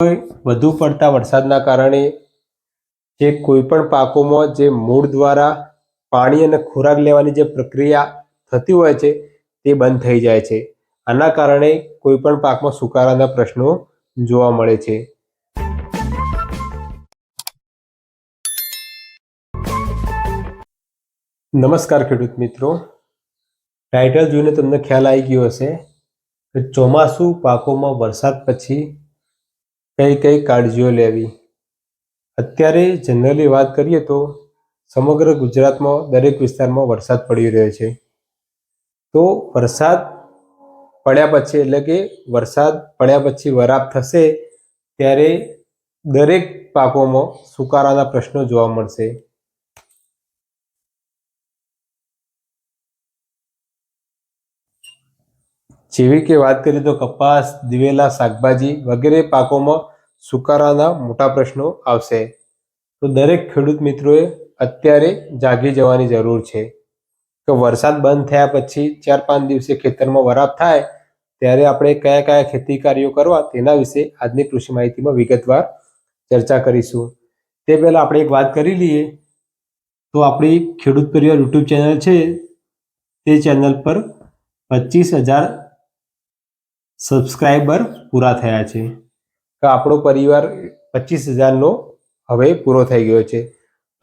વધુ પડતા વરસાદના કારણે જે કોઈપણ પાકોમાં જે મૂળ દ્વારા પાણી અને ખોરાક લેવાની જે પ્રક્રિયા થતી હોય છે, તે બંધ થઈ જાય છે. આના કારણે કોઈ પણ પાકમાં સુકારાના પ્રશ્નો જોવા મળે છે. નમસ્કાર ખેડૂત મિત્રો. ટાઇટલ જોઈને તમને ખ્યાલ આવી ગયો હશે કે ચોમાસું પાકોમાં વરસાદ પછી કઈ કઈ કાળજીઓ લેવી? અત્યારે જનરલી વાત કરીએ તો સમગ્ર ગુજરાતમાં દરેક વિસ્તારમાં વરસાદ પડી રહ્યો છે. તો વરસાદ પડ્યા પછી, એટલે કે વરસાદ પડ્યા પછી વરાપ થશે ત્યારે દરેક પાકોમાં સુકારાના પ્રશ્નો જોવા મળશે. જેવી કે વાત કરીએ તો કપાસ, દિવેલા, શાકભાજી વગેરે પાકોમાં સુકારાના મોટા પ્રશ્નો આવશે. તો દરેક ખેડૂત મિત્રોએ અત્યારે જાગી જવાની જરૂર છે. કે વરસાદ બંધ થયા પછી ચાર પાંચ દિવસે ખેતરમાં વરાપ થાય, ત્યારે આપણે કયા કયા ખેતી કાર્યો કરવા તેના વિશે આજની કૃષિ માહિતીમાં વિગતવાર ચર્ચા કરીશું. તે પહેલાં આપણે એક વાત કરી લઈએ. તો આપણી ખેડૂત પરિવાર યુટ્યુબ ચેનલ છે. તે ચેનલ પર પચીસ હજાર સબસ્ક્રાઈબર પૂરા થયા છે. કે આપણો પરિવાર પચીસ હજારનો હવે પૂરો થઈ ગયો છે.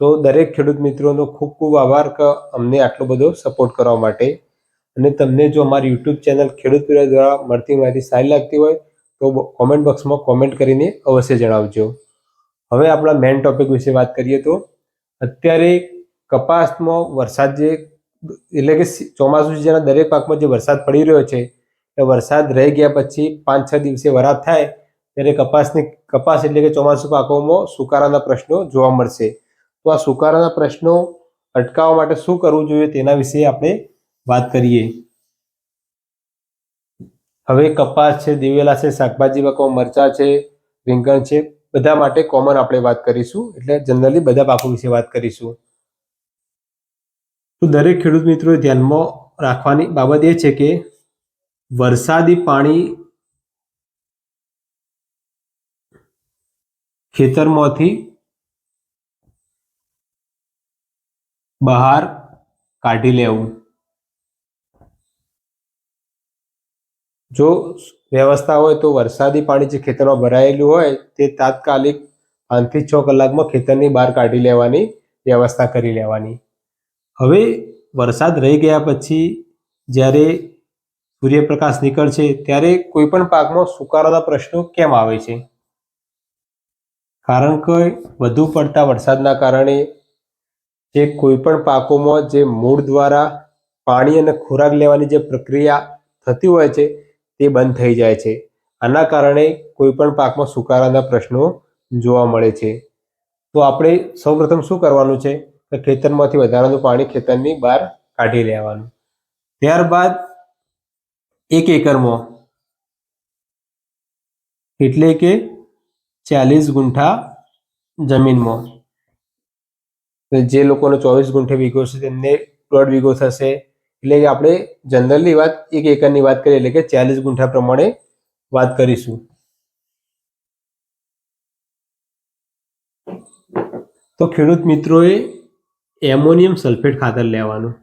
તો દરેક ખેડૂત મિત્રોનો ખૂબ ખૂબ આભાર કે અમને આટલો બધો સપોર્ટ કરવા માટે. અને તમને જો અમારી યુટ્યુબ ચેનલ ખેડૂત પરિવાર દ્વારા મળતી માહિતી સારી લાગતી હોય, તો કોમેન્ટ બોક્સમાં કોમેન્ટ કરીને અવશ્ય જણાવજો. હવે આપણા મેઇન ટોપિક વિશે વાત કરીએ તો, અત્યારે કપાસમાં વરસાદ જે, એટલે કે ચોમાસું સિઝનના દરેક પાકમાં જે વરસાદ પડી રહ્યો છે એ વરસાદ રહી ગયા પછી પાંચ છ દિવસે વરાપ થાય, ત્યારે કપાસની, કપાસ એટલે કે ચોમાસુ પાકોમાં સુકારાના પ્રશ્નો જોવા મળશે. તો આ સુકારાના પ્રશ્નો અટકાવવા માટે શું કરવું જોઈએ તેના વિશે આપણે વાત કરીએ. હવે કપાસ છે, દિવેલા છે, શાકભાજી પાકો, મરચા છે, રીંગણ છે, બધા માટે કોમન આપણે વાત કરીશું. એટલે જનરલી બધા પાકો વિશે વાત કરીશું. તો દરેક ખેડૂત મિત્રોએ ધ્યાનમાં રાખવાની બાબત એ છે કે વરસાદી પાણી ખેતરમાંથી બહાર કાઢી લેવું. જો વ્યવસ્થા હોય તો વરસાદી પાણી જે ખેતરમાં ભરાયેલું હોય તે તાત્કાલિક પાંચથી છ કલાકમાં ખેતરની બહાર કાઢી લેવાની, વ્યવસ્થા કરી લેવાની. હવે વરસાદ રહી ગયા પછી જ્યારે સૂર્યપ્રકાશ નીકળશે ત્યારે કોઈ પણ પાકમાં સુકારાના પ્રશ્નો કેમ આવે છે? કારણ કે વધુ પડતા વરસાદના કારણે જે કોઈ પણ પાકોમાં જે મૂળ દ્વારા પાણી અને ખોરાક લેવાની જે પ્રક્રિયા થતી હોય છે, તે બંધ થઈ જાય છે. આના કારણે કોઈ પણ પાકમાં સુકારાના પ્રશ્નો જોવા મળે છે. તો આપણે સૌપ્રથમ શું કરવાનું છે? કે ખેતરમાંથી વધારાનું પાણી ખેતરની બહાર કાઢી લેવાનું. ત્યારબાદ એક એકરમાં. એટલે કે ચાલીસ ગુંઠા જમીનમાં. જે લોકોનો ચોવીસ ગુંઠે વીઘો છે, તેમને દોઢ વીઘો થશે. એટલે કે આપણે જનરલી વાત, એક એકરની વાત કરીએ, એટલે કે ચાલીસ ગુંઠા પ્રમાણે વાત કરીશું. તો ખેડૂત મિત્રોએ એમોનિયમ સલ્ફેટ ખાતર લેવાનું.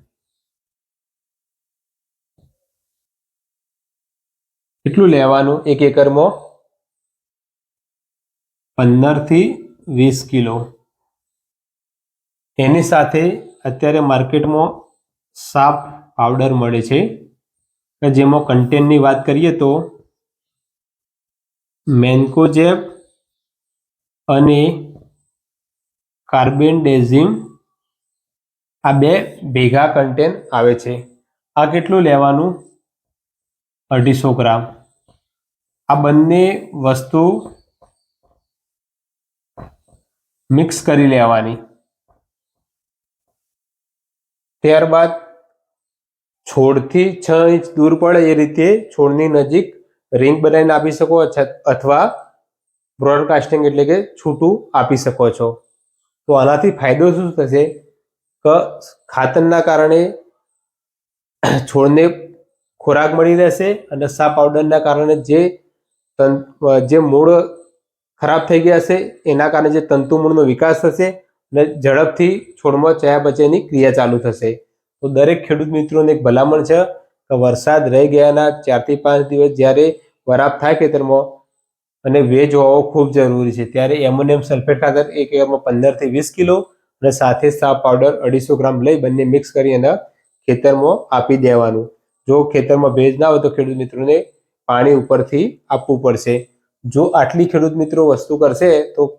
કેટલું લેવાનું? એક એકરમાં? પંદરથી વીસ કિલો. એની સાથે અત્યારે માર્કેટમાં સાપ પાવડર મળે છે. જેમાં કન્ટેનની વાત કરીએ તો મેન્કોજેબ અને કાર્બેન્ડેઝિમ આ બે ભેગા કન્ટેન આવે છે. આ કેટલું લેવાનું? અઢીસો ગ્રામ. આ બંને વસ્તુ મિક્સ કરી લેવાની. ત્યારબાદ છોડથી છ ઇંચ દૂર પડે એ રીતે છોડની નજીક રિંગ બનાવીને આપી શકો અથવા બ્રોડકાસ્ટિંગ એટલે કે છૂટું આપી શકો છો. તો આનાથી ફાયદો શું થશે? કે, ખાતરના કારણે છોડને ખોરાક મળી રહેશે અને સા પાવડરના કારણે જે જે મૂળ ખરાબ થઈ ગયા હશે એના કારણે જે તંતુમૂળનો વિકાસ થશે અને ઝડપથી છોડમાં ચયાપચયની ક્રિયા ચાલુ થશે. તો દરેક ખેડૂત મિત્રોને એક ભલામણ છે કે વરસાદ રહી ગયાના ચારથી પાંચ દિવસ જ્યારે વરાપ થાય ખેતરમાં અને વેજ હોવો ખૂબ જરૂરી છે, ત્યારે એમોનિયમ સલ્ફેટ ખાતર એક એકરમાં પંદરથી વીસ કિલો અને સાથે સાફ પાવડર અઢીસો ગ્રામ લઈ બંને મિક્સ કરી એના ખેતરમાં આપી દેવાનું. જો ખેતરમાં ભેજ ના હોય તો ખેડૂત મિત્રોને પાણી ઉપરથી આપવું પડશે. જો આટલી ખેડૂત મિત્રો વસ્તુ કરશે તો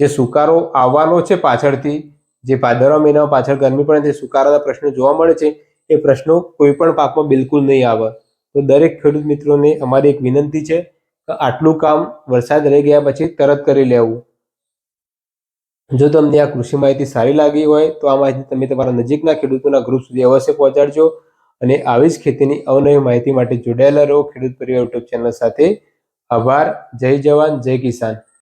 જે સુકારો આવવાનો છે પાછળથી, જે ભાદરવા મહિનામાં પાછળ ગરમી પડે તે સુકારાના પ્રશ્નો જોવા મળે છે, એ પ્રશ્નો કોઈ પણ પાકમાં બિલકુલ નહીં આવે. તો દરેક ખેડૂત મિત્રોને અમારી એક વિનંતી છે કે આટલું કામ વરસાદ રહી ગયા પછી તરત કરી લેવું. જો તમને આ કૃષિ માહિતી સારી લાગી હોય તો આ માહિતી તમે તમારા નજીકના ખેડૂતોના ગ્રુપ સુધી અવશ્ય પહોંચાડજો. અને આવી જ ખેતીની અવનવી માહિતી માટે જોડાયેલા રહો ખેડૂત પરિવાર યુટ્યુબ ચેનલ સાથે. આભાર. જય જવાન. જય કિસાન.